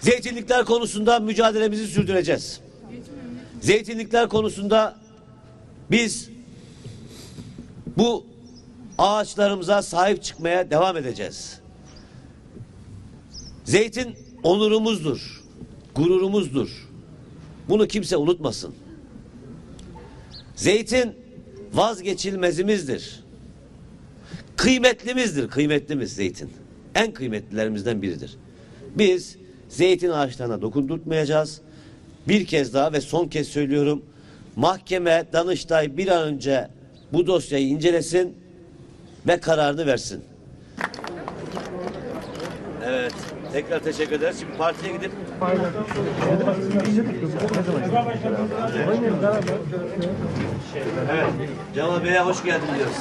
Zeytinlikler konusunda mücadelemizi sürdüreceğiz. Zeytinlikler konusunda biz bu ağaçlarımıza sahip çıkmaya devam edeceğiz. Zeytin onurumuzdur, gururumuzdur. Bunu kimse unutmasın. Zeytin vazgeçilmezimizdir. Kıymetlimizdir, kıymetlimiz zeytin. En kıymetlilerimizden biridir. Biz zeytin ağaçlarına dokundurtmayacağız. Bir kez daha ve son kez söylüyorum. Mahkeme Danıştay bir an önce bu dosyayı incelesin ve kararını versin. Evet. Tekrar teşekkür ederiz. Şimdi partiye gidip Evet. Cemal Bey'e hoş geldin diyoruz.